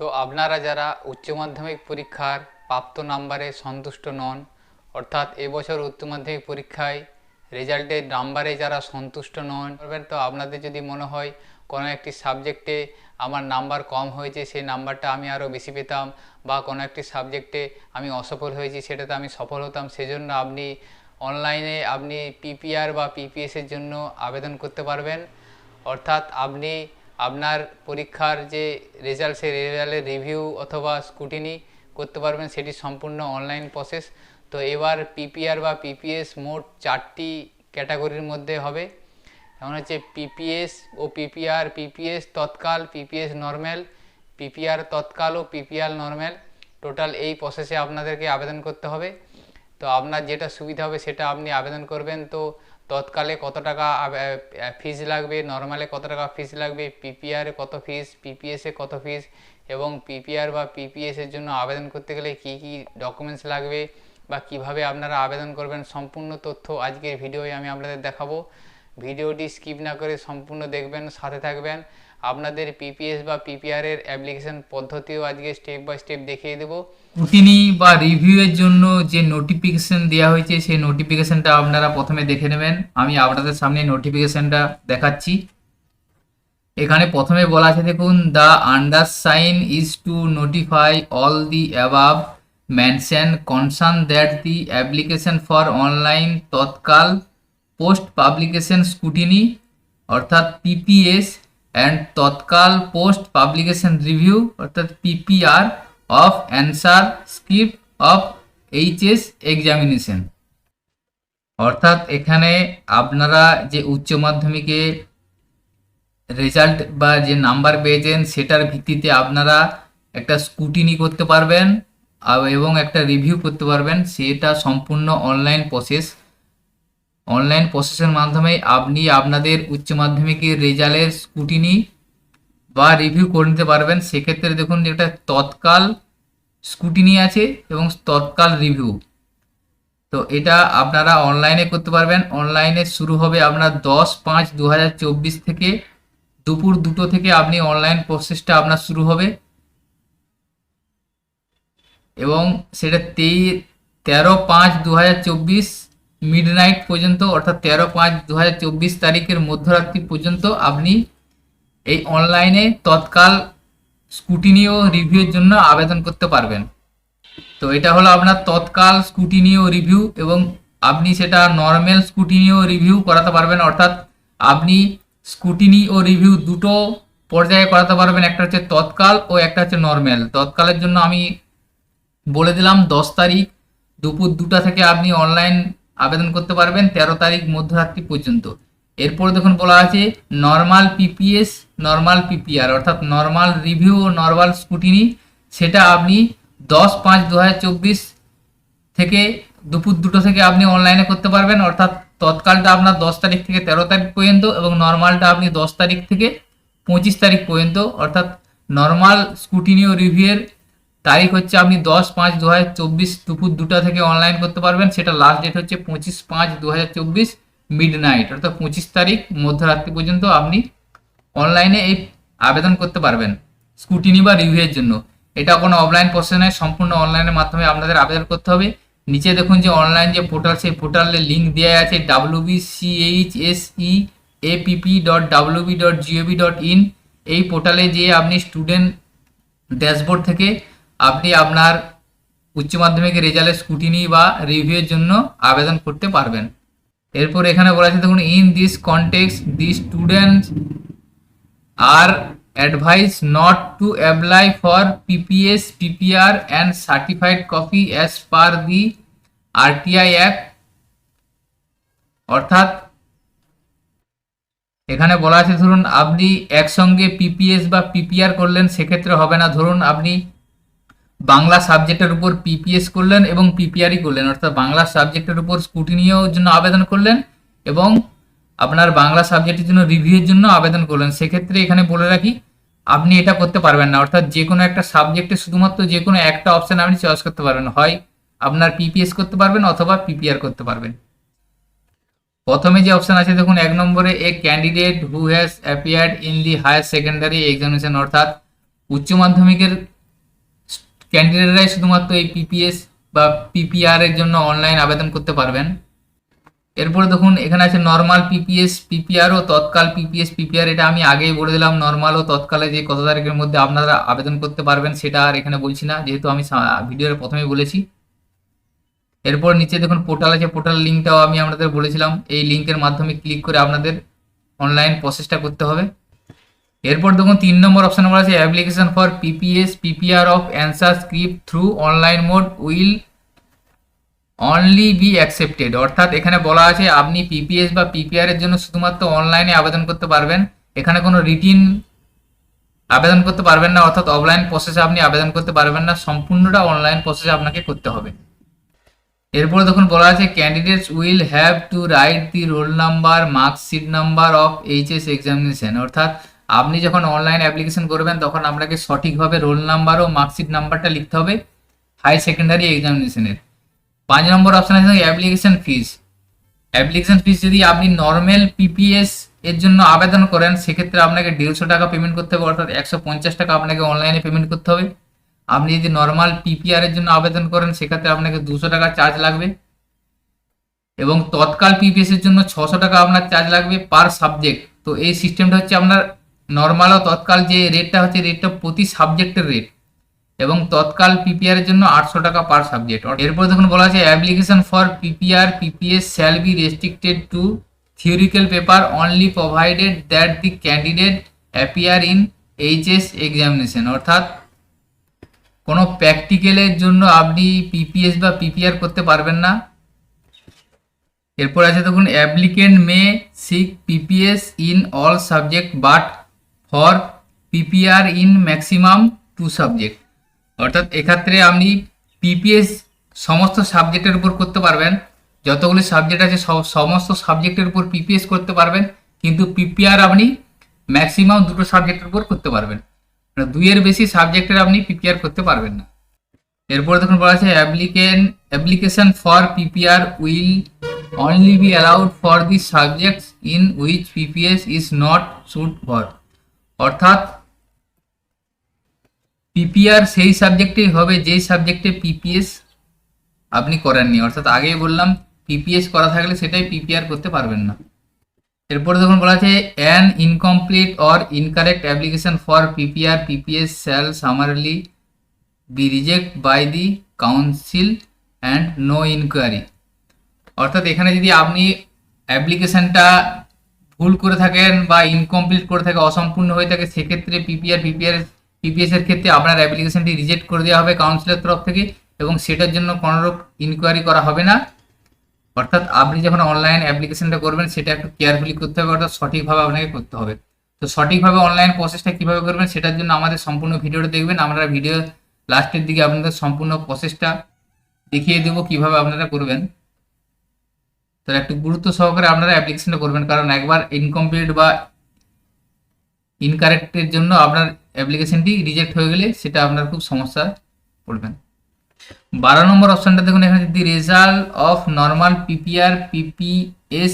তো আপনারা যারা উচ্চ মাধ্যমিক পরীক্ষার প্রাপ্ত নাম্বারে সন্তুষ্ট নন, অর্থাৎ এবছর উচ্চ মাধ্যমিক পরীক্ষায় রেজাল্টের নাম্বারে যারা সন্তুষ্ট নন তো আপনাদের যদি মনে হয় কোনো একটি সাবজেক্টে আমার নাম্বার কম হয়েছে, সেই নাম্বারটা আমি আরও বেশি পেতাম, বা কোনো একটি সাবজেক্টে আমি অসফল হয়েছি, সেটাতে আমি সফল হতাম, সেজন্য আপনি অনলাইনে আপনি পিপিআর বা পিপিএসের জন্য আবেদন করতে পারবেন। অর্থাৎ আপনি আপনার পরীক্ষার যে রেজাল্ট সেই রেজাল্টের রিভিউ অথবা স্কুটিনি করতে পারবেন, সেটি সম্পূর্ণ অনলাইন প্রসেস তো এবার পিপিআর বা পিপিএস মোট চারটি ক্যাটাগরির মধ্যে হবে। যেমন হচ্ছে পিপিএস ও PPR PPS tatkal PPS normal PPR tatkal ও পিপিআর নর্ম্যাল টোটাল এই প্রসেসে আপনাদেরকে আবেদন করতে হবে। তো আপনার যেটা সুবিধা হবে, সেটা আপনি আবেদন করবেন। তো তৎকালে কত টাকা ফিস লাগবে নর্মালে কত টাকা ফিস লাগবে পিপিআরে কত ফিস পিপিএসে কত ফিস এবং পিপিআর বা পিপিএসের জন্য আবেদন করতে গেলে কি কি ডকুমেন্টস লাগবে, বা কীভাবে আপনারা আবেদন করবেন, সম্পূর্ণ তথ্য আজকের ভিডিওয় আমি আপনাদের দেখাবো। ভিডিওটি স্কিপ না করে সম্পূর্ণ দেখবেন, সাথে থাকবেন। আপনাদের পিপিএস বা পিপিআর এর অ্যাপ্লিকেশন পদ্ধতিও আজকে স্টেপ বাই স্টেপ দেখিয়ে দেবো। স্ক্রুটিনি বা রিভিউয়ের জন্য যে নোটিফিকেশন দেওয়া হয়েছে, সেই নোটিফিকেশনটা আপনারা প্রথমে দেখে নেবেন। আমি আপনাদের সামনে নোটিফিকেশনটা দেখাচ্ছি। এখানে প্রথমে বলা আছে, দেখুন the undersign is to notify all the above mention concern that the application for online tatkal post publication scrutiny অর্থাৎ PPS and tatkal post publication review অর্থাৎ PPR of answer script of HS examination অর্থাৎ এখানে আপনারা যে উচ্চ মাধ্যমিকে result বা যে নাম্বার পেয়েছেন, সেটার ভিত্তিতে আপনারা একটা স্কুটিনি করতে পারবেন এবং একটা রিভিউ করতে পারবেন। সেটা সম্পূর্ণ অনলাইন প্রসেস অনলাইন প্রসেসের মাধ্যমে আপনি আপনাদের উচ্চ মাধ্যমিকের রেজাল্টের স্কুটিনি বা রিভিউ করে নিতে পারবেন। সেক্ষেত্রে দেখুন একটা তৎকাল স্কুটিনি আছে এবং তৎকাল রিভিউ তো এটা আপনারা অনলাইনে করতে পারবেন। অনলাইনে শুরু হবে আপনার দশ পাঁচ দু থেকে দুপুর দুটো থেকে আপনি অনলাইন প্রসেসটা আপনার শুরু হবে। এবং সেটা তেই তেরো পাঁচ দু হাজার চব্বিশ মিড নাইট পর্যন্ত, অর্থাৎ তেরো পাঁচ দু তারিখের মধ্যরাত্রি পর্যন্ত আপনি এই অনলাইনে তৎকাল স্কুটিনি ও রিভিউয়ের জন্য আবেদন করতে পারবেন। তো এটা হলো আপনার তৎকাল স্কুটিনি ও রিভিউ এবং আপনি সেটা নর্মাল স্কুটিনি ও রিভিউ করাতে পারবেন, অর্থাৎ আপনি স্কুটিনি ও রিভিউ দুটো পর্যায়ে করাতে পারবেন, একটা হচ্ছে তৎকাল ও একটা হচ্ছে নর্মাল তৎকালের জন্য আমি বলে দিলাম দশ তারিখ, দুপুর দুটা থেকে আপনি অনলাইন আবেদন করতে পারবেন তেরো তারিখ মধ্যরাত্রি পর্যন্ত। এরপর দেখুন বলা আছে নর্মাল পিপিএস নর্মাল পিপিআর অর্থাৎ নর্মাল রিভিউ ও নর্মাল স্কুটিনি সেটা আপনি দশ পাঁচ দু থেকে দুপুর দুটো থেকে আপনি অনলাইনে করতে পারবেন। অর্থাৎ তৎকালটা আপনার দশ তারিখ থেকে তেরো তারিখ পর্যন্ত এবং নর্মালটা আপনি দশ তারিখ থেকে পঁচিশ তারিখ পর্যন্ত। অর্থাৎ নর্মাল স্কুটিনি ও রিভিউয়ের তারিখ হচ্ছে আপনি দশ পাঁচ দু হাজার চব্বিশ দুপুর দুটা থেকে অনলাইন করতে পারবেন। সেটা লাস্ট ডেট হচ্ছে পঁচিশ পাঁচ দু হাজার চব্বিশ মিড নাইট অর্থাৎ পঁচিশ তারিখ মধ্যরাত্রি পর্যন্ত আপনি অনলাইনে এই আবেদন করতে পারবেন স্কুটিনি বা রিভিউয়ের জন্য। এটা কোনো অফলাইন প্রসেস নয়, সম্পূর্ণ অনলাইনের মাধ্যমে আপনাদের আবেদন করতে হবে। নিচে দেখুন যে অনলাইন যে পোর্টাল সেই পোর্টালের লিঙ্ক দেওয়া আছে W B CH S E APP dot WB dot GOV dot in এই পোর্টালে যেয়ে আপনি স্টুডেন্ট ড্যাশবোর্ড থেকে আপনি আপনার উচ্চ মাধ্যমিকের রেজাল্টের স্কুটিনি বা রিভিউয়ের জন্য আবেদন করতে পারবেন। এরপর এখানে বলা আছে, দেখুন in this context the students are advice not to apply for PPS PPR and certified copy as per the RTI act অর্থাৎ, এখানে বলা আছে, ধরুন, আপনি একসঙ্গে পিপিএস বা পিপিআর করলেন, সেক্ষেত্রে হবে না। ধরুন, আপনি বাংলা সাবজেক্টের উপর পিপিএস করলেন এবং পিপিআরই করলেন, অর্থাৎ বাংলা সাবজেক্টের উপর স্কুটিনিও জন্য আবেদন করলেন এবং আপনার বাংলা সাবজেক্টের জন্য রিভিউয়ের জন্য আবেদন করলেন। সেক্ষেত্রে এখানে বলে রাখি, আপনি এটা করতে পারবেন না, অর্থাৎ যে কোনো একটা সাবজেক্টে শুধুমাত্র যে কোনো একটা অপশান আপনি চয়েস করতে পারবেন। হয় আপনার পিপিএস করতে পারবেন অথবা পিপিআর করতে পারবেন। প্রথমে যে অপশান আছে, দেখুন, এক নম্বরে a candidate who has appeared in the higher secondary examination অর্থাৎ উচ্চ মাধ্যমিকের ক্যান্ডিডেটরাই শুধুমাত্র এই পিপিএস বা পিপিআর এর জন্য অনলাইন আবেদন করতে পারবেন। এরপরে দেখুন, এখানে আছে নর্মাল পিপিএস পিপিআর ও তৎকাল পিপিএস পিপিআর এটা আমি আগেই বলে দিলাম নর্মাল ও তৎকালে যে কত তারিখের মধ্যে আপনারা আবেদন করতে পারবেন সেটা আর এখানে বলছি না, যেহেতু আমি ভিডিওর প্রথমেই বলেছি। এরপর নিচে দেখুন পোর্টাল আছে পোর্টাল লিঙ্কটাও আমি আপনাদের বলেছিলাম, এই লিঙ্কের মাধ্যমে ক্লিক করে আপনাদের অনলাইন প্রসেসটা করতে হবে। এরপর দেখুন তিন নম্বর অপশন বলা আছে application for PPS PPR of answer script through online mode will only be accepted অর্থাৎ এখানে বলা আছে, আপনি পিপিএস বা পিপিআর এর জন্য শুধুমাত্র অনলাইনে আবেদন করতে পারবেন। এখানে কোনো রিটিন আবেদন করতে পারবেন না, অর্থাৎ অফলাইন প্রসেসে আপনি আবেদন করতে পারবেন না, সম্পূর্ণটা অনলাইন প্রসেসে আপনাকে করতে হবে। এরপরে দেখুন বলা আছে candidates will have to write the roll number marksheet number of HS examination অর্থাৎ আপনি যখন অনলাইন অ্যাপ্লিকেশন করবেন, তখন আপনাকে সঠিকভাবে রোল নাম্বার ও মার্কশিট নাম্বারটা লিখতে হবে হাই সেকেন্ডারি এক্সামিনেশনের পাঁচ নম্বর অপশন আছে অ্যাপ্লিকেশন ফিস অ্যাপ্লিকেশন ফিস যদি আপনি নর্মাল পিপিএস এর জন্য আবেদন করেন, সেক্ষেত্রে আপনাকে দেড়শো টাকা পেমেন্ট করতে হবে, অর্থাৎ একশো পঞ্চাশ টাকা আপনাকে অনলাইনে পেমেন্ট করতে হবে। আপনি যদি নর্মাল পিপিআর এর জন্য আবেদন করেন, সেক্ষেত্রে আপনাকে দুশো টাকা চার্জ লাগবে। এবং তৎকাল পিপিএস এর জন্য ছশো টাকা আপনার চার্জ লাগবে পার সাবজেক্ট তো এই সিস্টেমটা হচ্ছে আপনার নর্মাল ও তৎকাল যে রেটটা হচ্ছে রেটটা প্রতি সাবজেক্টের রেট এবং তৎকাল পিপিআর এর জন্য আটশো টাকা পার সাবজেক্ট এরপর দেখুন বলা আছে application for PPR PPS shall be restricted to theoretical paper only provided that the candidate appear in HS examination অর্থাৎ, কোনো প্র্যাকটিক্যালের জন্য আপনি পিপিএস বা পিপিআর করতে পারবেন না। এরপর আছে দেখুন applicant may seek PPS in all subject but for PPR in maximum two subject অর্থাৎ এক্ষেত্রে আপনি পিপিএস সমস্ত সাবজেক্টের উপর করতে পারবেন। যতগুলি সাবজেক্ট আছে সমস্ত সাবজেক্টের উপর পিপিএস করতে পারবেন। কিন্তু পিপিআর আপনি ম্যাক্সিমাম দুটো সাবজেক্টের উপর করতে পারবেন। মানে দুইয়ের বেশি সাবজেক্টের আপনি পিপিআর করতে পারবেন না। এরপর দেখুন বলা আছে applicant application for PPR will only be allowed for the subjects in which PPS is not suit for অর্থাৎ পিপিআর সেই সাবজেক্টেই হবে, যেই সাবজেক্টে পিপিএস আপনি করেননি। অর্থাৎ আগেই বললাম পিপিএস করা থাকলে সেটাই পিপিআর করতে পারবেন না। এরপরে দেখুন বলা আছে an incomplete or incorrect application for PPR PPS shall summarily be reject by the council and no inquiry অর্থাৎ এখানে যদি আপনি অ্যাপ্লিকেশনটা ভুল করে থাকেন বা ইনকমপ্লিট করে থাকে, অসম্পূর্ণ হয়ে থাকে, সেক্ষেত্রে পিপিআর পিপিআর পিপিএস এর ক্ষেত্রে আপনার অ্যাপ্লিকেশনটি রিজেক্ট করে দেওয়া হবে কাউন্সিলের তরফ থেকে এবং সেটার জন্য কোনোরূপ ইনকোয়ারি করা হবে না। অর্থাৎ আপনি যখন অনলাইন অ্যাপ্লিকেশনটা করবেন, সেটা একটু কেয়ারফুলি করতে হবে, অর্থাৎ সঠিকভাবে আপনাকে করতে হবে। তো সঠিকভাবে অনলাইন প্রসেসটা কীভাবে করবেন, সেটার জন্য আমাদের সম্পূর্ণ ভিডিওটা দেখবেন। আমরা ভিডিও লাস্টের দিকে আপনাদের সম্পূর্ণ প্রসেসটা দেখিয়ে দেবো কীভাবে আপনারা করবেন। তো একটু গুরুত্ব সহকারে আপনারা অ্যাপ্লিকেশনটা করবেন। কারণ একবার ইনকমপ্লিট বা ইনকারেক্টের জন্য আপনার অ্যাপ্লিকেশনটি রিজেক্ট হয়ে গেলে সেটা আপনার খুব সমস্যা পড়বেন। বারো নম্বর অপশনটা দেখুন, এখানে the result of normal PPR PPS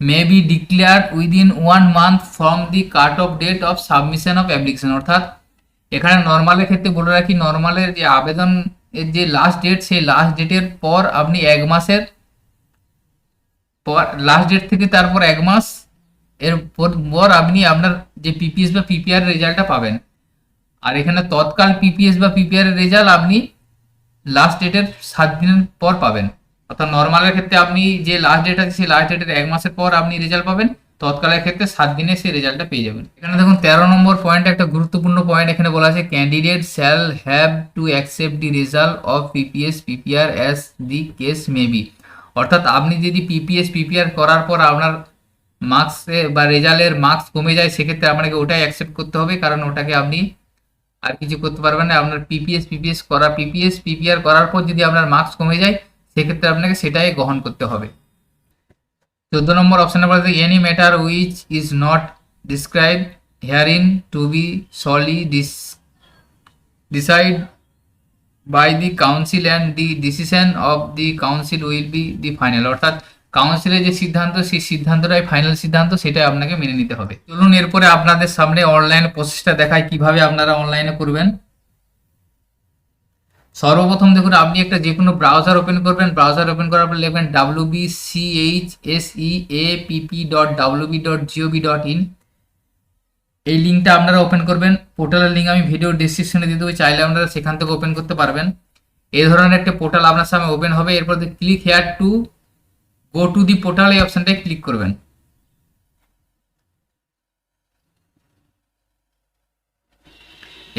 may be declare within one month from the cut off date of submission of application অর্থাৎ এখানে নর্মালের ক্ষেত্রে বলে রাখি নর্মালের যে আবেদনের যে লাস্ট ডেট সেই লাস্ট ডেটের পর আপনি এক মাসের পর লাস্ট ডেট থেকে তারপর এক মাস এর পর- আপনি আপনার যে পিপিএস বা পিপিআর রেজাল্টটা পাবেন। আর এখানে তৎকাল পিপিএস বা পিপিআর রেজাল্ট আপনি লাস্ট ডেটের সাত দিনের পর পাবেন। অর্থাৎ নর্মালের ক্ষেত্রে আপনি যে লাস্ট ডেট আছে, সেই লাস্ট ডেটের এক মাসের পর আপনি রেজাল্ট পাবেন। তৎকালের ক্ষেত্রে সাত দিনে সেই রেজাল্টটা পেয়ে যাবেন। এখানে দেখুন, তেরো নম্বর পয়েন্ট একটা গুরুত্বপূর্ণ পয়েন্ট এখানে বলা আছে candidate shall have to accept the result of PPS PPR as the case may be অর্থাৎ আপনি যদি পিপিএস পিপিআর করার পর আপনার মার্কসে বা রেজাল্টের মার্কস কমে যায়, সেক্ষেত্রে আপনাকে ওটাই অ্যাকসেপ্ট করতে হবে। কারণ ওটাকে আপনি আর কিছু করতে পারবেন না। আপনার পিপিএস পিপিএস করা পিপিএস পিপিআর করার পর যদি আপনার মার্কস কমে যায়, সেক্ষেত্রে আপনাকে সেটাই গ্রহণ করতে হবে। চোদ্দ নম্বর অপশনে বলা any matter which is not describe here in to be solely dis decide by the council and the decision of the council will be the final অর্থাৎ কাউন্সিলের যে সিদ্ধান্ত, সেই সিদ্ধান্তটাই ফাইনাল সিদ্ধান্ত, সেটাই আপনাকে মেনে নিতে হবে। চলুন, এরপরে আপনাদের সামনে অনলাইন প্রসেসটা দেখায় কীভাবে আপনারা অনলাইনে করবেন। সর্বপ্রথম দেখুন, আপনি একটা যে কোনো ব্রাউজার ওপেন করবেন। ব্রাউজার ওপেন করার পর লিখবেন W B C H S E A PP dot W B dot GOV dot in এই লিঙ্কটা আপনারা ওপেন করবেন। পোর্টালের লিঙ্ক আমি ভিডিও ডিসক্রিপশনে দিয়ে দেবো। চাইলে আপনারা সেখান থেকে ওপেন করতে পারবেন। এই ধরনের একটা পোর্টাল আপনার সামনে ওপেন হবে। এরপর click here to go to the portal এই অপশনটায় ক্লিক করবেন।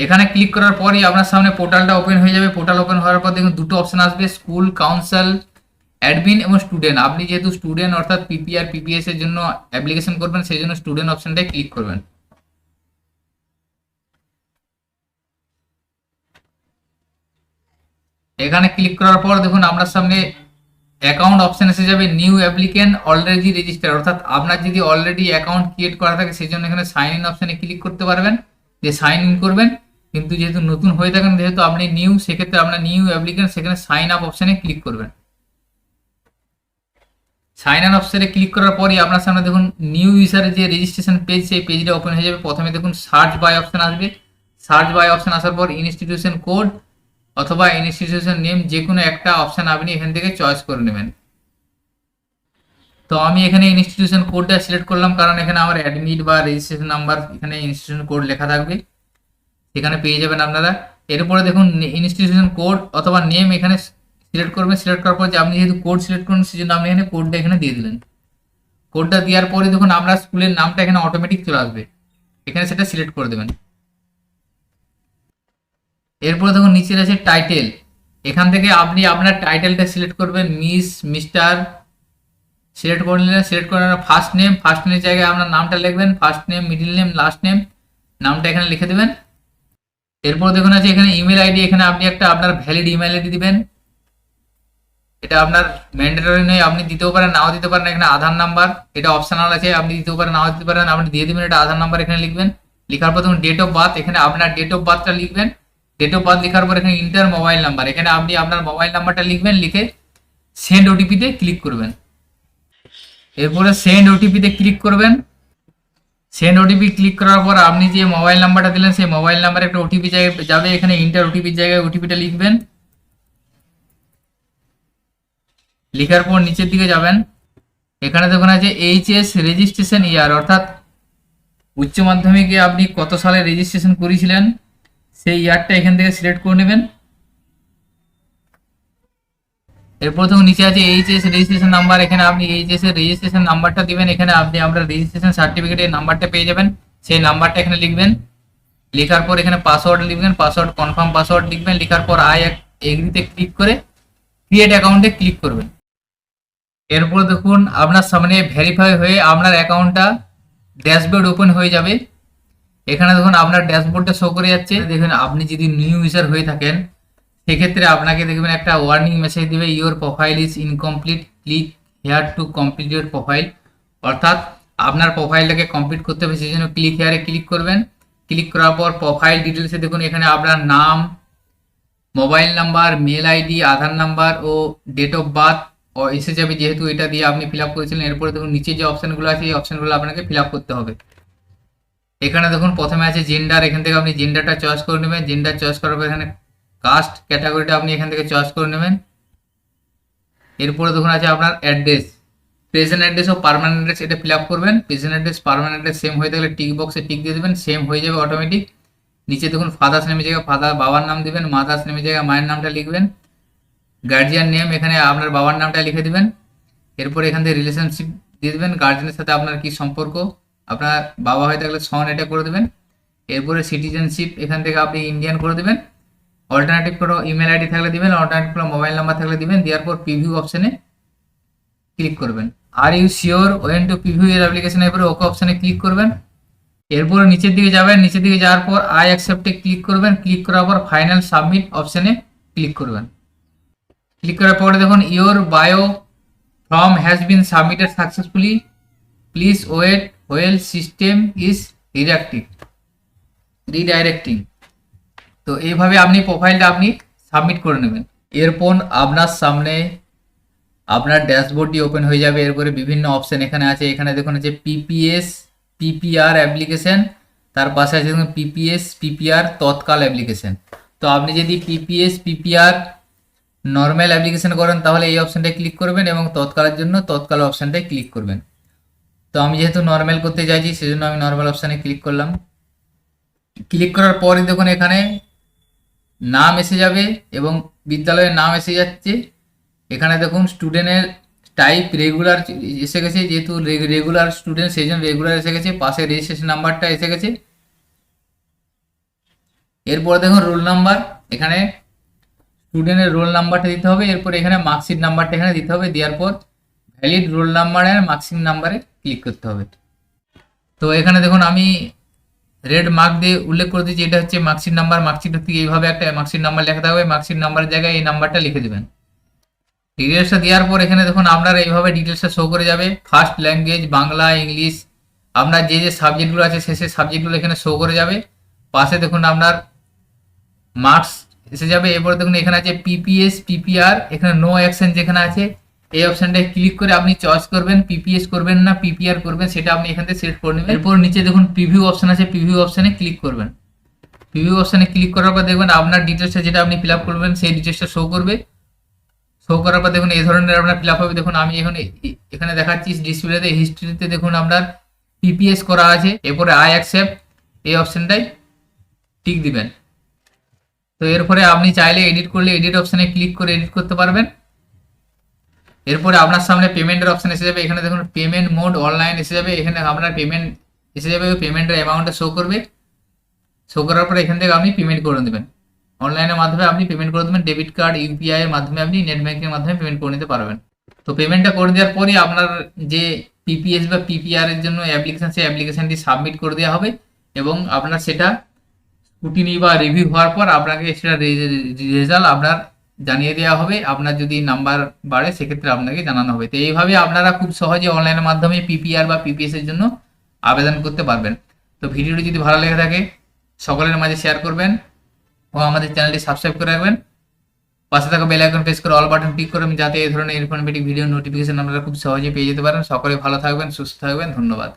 এখানে ক্লিক করার পরই আপনার সামনে পোর্টালটা ওপেন হয়ে যাবে। পোর্টাল ওপেন হওয়ার পর দেখুন দুটো অপশান আসবে। স্কুল কাউন্সিল অ্যাডমিন এবং স্টুডেন্ট আপনি যেহেতু স্টুডেন্ট অর্থাৎ পিপিআর পিপিএস এর জন্য অ্যাপ্লিকেশন করবেন, সেই জন্য স্টুডেন্ট অপশনটায় ক্লিক করবেন। এখানে ক্লিক করার পর দেখুন আপনার সামনে অ্যাকাউন্ট অপশন এসে যাবে নিউ অ্যাপ্লিকেন্ট অলরেডি রেজিস্টার অর্থাৎ আপনার যদি অলরেডি অ্যাকাউন্ট ক্রিয়েট করা থাকে সেই জন্য এখানে সাইন ইন অপশানে ক্লিক করতে পারবেন। যে সাইন ইন করবেন, কিন্তু যেহেতু নতুন হয়ে থাকেন, যেহেতু আপনি নিউ সেক্ষেত্রে আপনার নিউ অ্যাপ্লিকেন্ট সেখানে সাইন আপ অপশানে ক্লিক করবেন। সাইন আন অপশানে ক্লিক করার পরই আপনার সামনে দেখুন নিউ ইউজারের যে রেজিস্ট্রেশন পেজ সেই পেজটা ওপেন হয়ে যাবে। প্রথমে দেখুন সার্চ বাই অপশান আসবে। সার্চ বাই অপশন আসার পর ইনস্টিটিউশন কোড অথবা ইনস্টিটিউশন নেম যে কোনো একটা অপশন আপনি এখান থেকে চয়েস করে নেবেন। তো আমি এখানে ইনস্টিটিউশন কোডটা সিলেক্ট করলাম কারণ এখানে আমার অ্যাডমিট বা রেজিস্ট্রেশন নাম্বার এখানে ইনস্টিটিউশন কোড লেখা থাকবে। এখানে পেয়ে যাবেন আপনারা। এরপরে দেখুন ইনস্টিটিউশন কোড অথবা নেম এখানে সিলেক্ট করবেন। সিলেক্ট করার পর যে আপনি যেহেতু কোড সিলেক্ট করুন সেই জন্য আপনি এখানে কোডটা এখানে দিয়ে দিলেন। কোডটা দেওয়ার পরে দেখুন আপনার স্কুলের নামটা এখানে অটোমেটিক চলে আসবে। এখানে সেটা সিলেক্ট করে দেবেন। এরপরে দেখুন নিচে আছে টাইটেল এখান থেকে আপনি আপনার টাইটেলটা সিলেক্ট করবেন মিস মিস্টার সিলেক্ট করে নিলেন সিলেক্ট করে ফার্স্ট নেম ফার্স্ট নেমের জায়গায় আপনার নামটা লিখবেন first name middle name last name নামটা এখানে লিখে দেবেন। এরপর দেখুন আছে এখানে ইমেল আইডি এখানে আপনি একটা আপনার ভ্যালিড ইমেল আইডি দিবেন। এটা আপনার ম্যান্ডেটরি নয়, আপনি দিতেও পারেন, নাও দিতে পারেন, এখানে আধার নাম্বার এটা অপশনাল আছে, আপনি দিতেও পারেন, নাও দিতে পারেন, আপনি দিয়ে দেবেন, এটা আধার নাম্বার এখানে লিখবেন। লেখার পর দেখুন ডেট অফ বার্থ এখানে আপনার ডেট অফ বার্থটা লিখবেন। ডেট অফ বার্থ লেখার পর এখানে ইন্টার মোবাইল নাম্বার এখানে আপনি আপনার মোবাইল নাম্বারটা লিখবেন, লিখে সেন্ড ওটিপিতে ক্লিক করবেন। এরপরে সেন্ড ওটিপিতে ক্লিক করবেন। সেন্ড ওটিপি ক্লিক করার পর আপনি যে মোবাইল নাম্বারটা দিলেন, সেই মোবাইল নাম্বারে একটা ওটিপি জায়গায় যাবে, এখানে ইন্টার ওটিপির জায়গায় ওটিপিটা লিখবেন। লেখার পর নিচের দিকে যাবেন। এখানে দেখুন আছে এইচএস রেজিস্ট্রেশন ইয়ার অর্থাৎ উচ্চ মাধ্যমিকে আপনি কত সালে রেজিস্ট্রেশন করেছিলেন? সেই ইয়ারটা এখান থেকে সিলেক্ট করে নেবেন। এরপর দেখুন নিচে আছে এইচএস রেজিস্ট্রেশন নাম্বার এখানে আপনি এইচএস এর রেজিস্ট্রেশন নাম্বারটা দিবেন, এখানে আপনি আপনার রেজিস্ট্রেশন সার্টিফিকেটের নাম্বারটা পেয়ে যাবেন, সেই নাম্বারটা এখানে লিখবেন। লেখার পর এখানে পাসওয়ার্ড লিখবেন পাসওয়ার্ড কনফার্ম পাসওয়ার্ড লিখবেন, লেখার পর আই এগ্রিতে ক্লিক করে ক্রিয়েট অ্যাকাউন্টে ক্লিক করবেন। এরপর দেখুন আপনার সামনে ভেরিফাই হয়ে আপনার অ্যাকাউন্টটা ড্যাশবোর্ড ওপেন হয়ে যাবে। এখানে দেখুন আপনার ড্যাশবোর্ডটা শো করে যাচ্ছে। দেখুন, আপনি যদি নিউ ইউজার হয়ে থাকেন, সেক্ষেত্রে আপনাকে দেখবেন একটা ওয়ার্নিং মেসেজ দেবে your profile is incomplete click here to complete your profile অর্থাৎ আপনার প্রোফাইলটাকে কমপ্লিট করতে হবে, সেই জন্য ক্লিক হেয়ারে ক্লিক করবেন। ক্লিক করার পর প্রোফাইল ডিটেলসে দেখুন, এখানে আপনার নাম mobile number mail ID Aadhaar number O date of birth এসে যাবে। যেহেতু এটা দিয়ে আপনি ফিল করেছিলেন, এরপরে দেখুন, নিচে যে অপশানগুলো আছে, এই অপশানগুলো আপনাকে ফিল করতে হবে। এখানে দেখুন, প্রথমে আছে জেন্ডার এখান থেকে আপনি জেন্ডারটা চয়েস করে নেবেন। জেন্ডার চয়েস করার পর এখানে কাস্ট ক্যাটাগরিটা আপনি এখান থেকে চয়েস করে নেবেন। এরপরে দেখুন, আছে আপনার অ্যাড্রেস প্রেজেন্ট অ্যাড্রেস ও পারমানেন্ট অ্যাড্রেস এটা ফিল আপ করবেন। Present address permanent address same হয়ে থাকলে টিক বক্সে টিক দিয়ে দেবেন সেম হয়ে যাবে অটোমেটিক নিচে দেখুন ফাদার্স নেমে জায়গায় ফাদার বাবার নাম দিবেন মাদার্স নেমে জায়গায় মায়ের নামটা লিখবেন। গার্জিয়ান নেম এখানে আপনার বাবার নামটা লিখে দিবেন। এরপর এখান থেকে রিলেশনশিপ দিয়ে দেবেন। গার্জিয়ানের সাথে আপনার কি সম্পর্ক? আপনার বাবা হয়ে থাকলে সন এটা করে দেবেন। এরপরে সিটিজেনশিপ এখান থেকে আপনি ইন্ডিয়ান করে দেবেন। অল্টারনেটিভ কোনো ইমেল আইডি থাকলে দিবেন অল্টারনেটিভ কোনো মোবাইল নাম্বার থাকলে দিবেন, দেওয়ার পর প্রিভিউ অপশানে ক্লিক করবেন। Are you sure want to preview your application এরপরে ওকে অপশানে ক্লিক করবেন। এরপর নিচের দিকে যাবেন, নিচের দিকে যাওয়ার পর আই অ্যাকসেপ্টে ক্লিক করবেন। ক্লিক করার পর ফাইনাল সাবমিট অপশানে ক্লিক করবেন। ক্লিক করার পরে দেখুন your bio form has been submitted successfully please wait well system is reductive redirecting তো এইভাবে আপনি প্রোফাইলটা আপনি সাবমিট করে নেবেন। এরপর আপনার সামনে আপনার ড্যাশবোর্ডটি ওপেন হয়ে যাবে। এরপরে বিভিন্ন অপশান এখানে আছে। এখানে দেখুন আছে পিপিএস পিপিআর অ্যাপ্লিকেশন তার পাশে আছে দেখুন পিপিএস পিপিআর তৎকাল অ্যাপ্লিকেশন তো আপনি যদি পিপিএস পিপিআর নর্মাল অ্যাপ্লিকেশন করেন, তাহলে এই অপশানটায় ক্লিক করবেন এবং তৎকালের জন্য তৎকাল অপশানটায় ক্লিক করবেন। তো আমি যেহেতু নর্মাল করতে চাইছি সেজন্য আমি নর্মাল অপশানে ক্লিক করলাম। ক্লিক করার পরই দেখুন এখানে নাম এসে যাবে এবং বিদ্যালয়ের নাম এসে যাচ্ছে। এখানে দেখুন স্টুডেন্টের টাইপ রেগুলার এসে গেছে, যেহেতু রেগুলার স্টুডেন্ট সেই জন্য রেগুলার এসে গেছে, পাশে রেজিস্ট্রেশন নাম্বারটা এসে গেছে। এরপর দেখুন রোল নাম্বার এখানে স্টুডেন্টের রোল নাম্বারটা দিতে হবে, এরপর এখানে মার্কশিট নাম্বারটা এখানে দিতে হবে, দেওয়ার পর ভ্যালিড রোল নাম্বার মার্কশিট নাম্বারে ক্লিক করতে হবে। তো এখানে দেখুন আমি রেড মার্ক দিয়ে উল্লেখ করে দিচ্ছি এটা হচ্ছে মার্কশিট নাম্বার মার্কশিট থেকে এইভাবে একটা মার্কশিট নাম্বার লেখাতে হবে মার্কশিট নাম্বারের জায়গায় এই নাম্বারটা লিখে দেবেন। ডিটেলসটা দেওয়ার পর এখানে দেখুন আপনার এইভাবে ডিটেলসটা শো করে যাবে। ফার্স্ট ল্যাঙ্গুয়েজ বাংলা ইংলিশ আপনার যে যে সাবজেক্টগুলো আছে, সে সে সাবজেক্টগুলো এখানে শো করে যাবে। পাশে দেখুন আপনার মার্কস এসে যাবে। এরপরে দেখুন এখানে আছে পিপিএস পিপিআর এখানে নো অ্যাকশন যেখানে আছে এই অপশনটায় ক্লিক করে আপনি চয়েস করবেন পিপিএস করবেন না পিপিআর করবেন, সেটা আপনি এখান থেকে সিলেক্ট করে নেবেন। এরপর নিচে দেখুন প্রিভিউ অপশন আছে প্রিভিউ অপশনে ক্লিক করবেন। প্রিভিউ অপশনে ক্লিক করার পর দেখবেন আপনার ডিটেলসটা যেটা আপনি ফিল করবেন, সেই ডিটেলসটা শো করবে। শো করার পর দেখুন এই ধরনের আপনার ফিল হবে। দেখুন আমি এখন, এখানে দেখাচ্ছি ডিসপ্লেতে হিস্ট্রিতে দেখুন আপনার পিপিএস করা আছে। এরপরে আই অ্যাকসেপ্ট এই অপশনটাই টিক দিবেন। তো এরপরে আপনি চাইলে এডিট করলে এডিট অপশনে ক্লিক করে এডিট করতে পারবেন। এরপরে আপনার সামনে পেমেন্টের অপশন এসে যাবে। এখানে দেখুন পেমেন্ট মোড অনলাইন এসে যাবে। এখানে আপনার পেমেন্ট এসে যাবে পেমেন্টের অ্যামাউন্টটা শো করবে। শো করার পরে এখান থেকে আপনি পেমেন্ট করে দেবেন অনলাইনের মাধ্যমে আপনি পেমেন্ট করে দেবেন। ডেবিট কার্ড ইউপিআই এর মাধ্যমে আপনি নেট ব্যাংকের মাধ্যমে পেমেন্ট করে নিতে পারবেন। তো পেমেন্টটা করে দেওয়ার পরে আপনার যে পিপিএস বা পিপিআর এর জন্য অ্যাপ্লিকেশন সেই অ্যাপ্লিকেশনটি সাবমিট করে দেওয়া হবে এবং আপনার সেটা স্কুটিনি বা রিভিউ হওয়ার পর আপনাকে সেটা রেজাল্ট আপনার জানিয়ে দেওয়া হবে। আপনার যদি নাম্বার বাড়ে, সেক্ষেত্রে আপনাকে জানানো হবে। তো এইভাবে আপনারা খুব সহজে অনলাইনের মাধ্যমে পিপিআর বা পিপিএস এর জন্য আবেদন করতে পারবেন। তো ভিডিওটি যদি ভালো লেগে থাকে, সকলের মাঝে শেয়ার করবেন ও আমাদের চ্যানেলটি সাবস্ক্রাইব করে রাখবেন। পাশে থাকা বেল আইকন প্রেস করে অল বাটন ক্লিক করবেন, যাতে এই ধরনের ইনফরমেটিভ ভিডিও নোটিফিকেশন আপনারা খুব সহজে পেয়ে যেতে পারেন। সকলে ভালো থাকবেন, সুস্থ থাকবেন, ধন্যবাদ।